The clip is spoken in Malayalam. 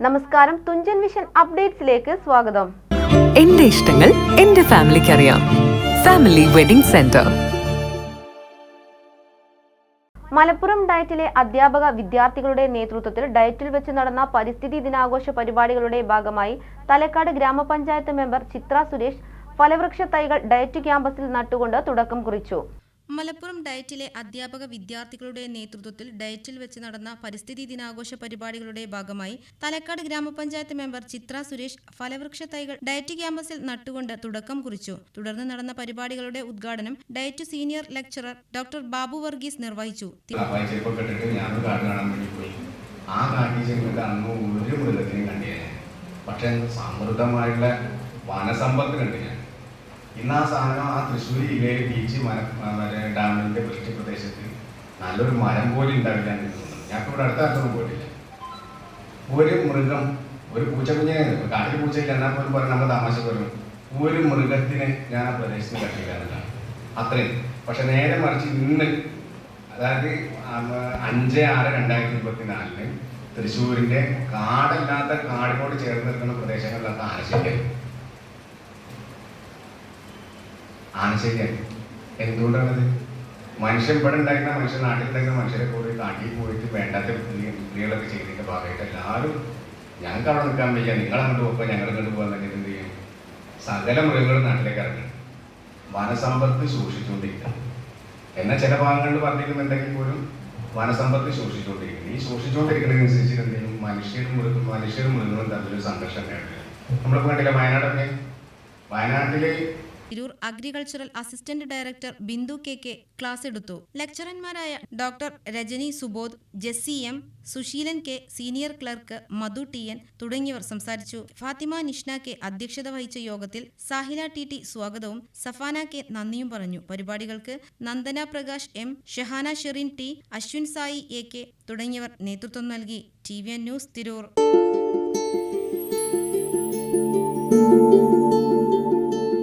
നമസ്കാരം തുഞ്ചൻ വിഷൻ അപ്ഡേറ്റ്സിലേക്ക് സ്വാഗതം. എന്റെ ഇഷ്ടങ്ങൾ എന്റെ ഫാമിലിക്ക് അറിയാം ഫാമിലി വെഡിംഗ് സെന്റർ മലപ്പുറം ഡയറ്റിലെ അധ്യാപക വിദ്യാർത്ഥികളുടെ നേതൃത്വത്തിൽ ഡയറ്റിൽ വെച്ച് നടന്ന പരിസ്ഥിതി ദിനാഘോഷ പരിപാടികളുടെ ഭാഗമായി തലക്കാട് ഗ്രാമപഞ്ചായത്ത് മെമ്പർ ചിത്ര സുരേഷ് ഫലവൃക്ഷ തൈകൾ ഡയറ്റ് ക്യാമ്പസിൽ നട്ടുകൊണ്ട് തുടക്കം കുറിച്ചു. മലപ്പുറം ഡയറ്റിലെ അധ്യാപക വിദ്യാർത്ഥികളുടെ നേതൃത്വത്തിൽ ഡയറ്റിൽ വെച്ച് നടന്ന പരിസ്ഥിതി ദിനാഘോഷ പരിപാടികളുടെ ഭാഗമായി തലക്കാട് ഗ്രാമപഞ്ചായത്ത് മെമ്പർ ചിത്ര സുരേഷ് ഫലവൃക്ഷ തൈകൾ ഡയറ്റ് ക്യാമ്പസിൽ നട്ടുകൊണ്ട് തുടക്കം കുറിച്ചു. തുടർന്ന് നടന്ന പരിപാടികളുടെ ഉദ്ഘാടനം DIET senior lecturer doctor Babu Varghese നിർവഹിച്ചു. ആ കാട്ടിൽ ചെന്നിട്ട് അന്ന് കണ്ടില്ല സമൃദ്ധമായിട്ടുള്ള വനസമ്പത്ത് കണ്ടു ഞാൻ. ഇന്ന് ആ സാധനം ആ തൃശ്ശൂർ ജില്ലയിൽ ബീച്ച് മര മറ്റേ ഡാമിന്റെ വൃഷ്ടി പ്രദേശത്ത് നല്ലൊരു മരം പോലും ഉണ്ടാവില്ല എന്ന് തോന്നുന്നു. ഞങ്ങൾക്ക് ഇവിടെ അടുത്ത അടുത്തൊന്നും പോയിട്ടില്ല. ഒരു മൃഗം ഒരു പൂച്ച കുഞ്ഞിനെ കാട്ടിൽ പൂച്ചയില്ല എന്നാൽ പോലും പറഞ്ഞ് നമ്മൾ തമാശ പറയും. ഒരു മൃഗത്തിനെ ഞാൻ ആ പ്രദേശത്ത് കണ്ടില്ല അത്രയും. പക്ഷെ നേരെ മറിച്ച് ഇന്ന് അതായത് അഞ്ച് ആറ് രണ്ടായിരത്തി ഇരുപത്തി നാലിന് തൃശ്ശൂരിന്റെ കാടല്ലാത്ത കാടിനോട് ചേർന്ന് നിൽക്കുന്ന പ്രദേശങ്ങളിലൊക്കെ ആനശല്യം ശരിയാണ് എന്തുകൊണ്ടാണത്? മനുഷ്യൻ ഇവിടെ ഉണ്ടായിരുന്ന മനുഷ്യൻ നാട്ടിൽ ഉണ്ടായിരുന്ന മനുഷ്യരെ കൂടി കാട്ടിൽ പോയിട്ട് വേണ്ടാത്ത വൃത്തി- ചെയ്തിട്ട് ഭാഗമായിട്ട് എല്ലാവരും ഞങ്ങൾക്ക് അവിടെ നിൽക്കാൻ വയ്യ. നിങ്ങൾ അങ്ങോട്ട് പോകുമ്പോൾ ഞങ്ങൾ ഇങ്ങോട്ട് പോകാൻ എന്ത് ചെയ്യും? സകല മൃഗങ്ങളും നാട്ടിലേക്ക് ഇറങ്ങും. വനസമ്പത്ത് സൂക്ഷിച്ചുകൊണ്ടിരിക്കുക. എന്നാൽ ചില ഭാഗങ്ങളിൽ വർദ്ധിക്കുന്നുണ്ടെങ്കിൽ പോലും വനസമ്പത്ത് സൂക്ഷിച്ചുകൊണ്ടിരിക്കുന്നു. ഈ സൂക്ഷിച്ചുകൊണ്ടിരിക്കുന്നതിനനുസരിച്ച് എന്ത് ചെയ്യും? മനുഷ്യരും മൃഗം മനുഷ്യരും മൃഗങ്ങളും തമ്മിൽ സംഘർഷം നേടുക നമ്മളിപ്പോൾ കണ്ടില്ല വയനാടൊക്കെ വയനാട്ടിൽ Tirur agricultural assistant director Bindu K K class എടുത്തു. ലെക്ചറർമാരായ doctor Rajani Subodh Jessy M Susheelan K senior clerk Madhu T N തുടങ്ങിയവർ സംസാരിച്ചു. ഫാത്തിമ നിഷ്ന കെ അധ്യക്ഷത വഹിച്ച യോഗത്തിൽ സാഹില ടി ടി സ്വാഗതവും സഫാന കെ നന്ദിയും പറഞ്ഞു. പരിപാടികൾക്ക് Nandana Prakash M Shahana Sherin T Ashwin Sai A K തുടങ്ങിയവർ നേതൃത്വം നൽകി. T V N news Tirur.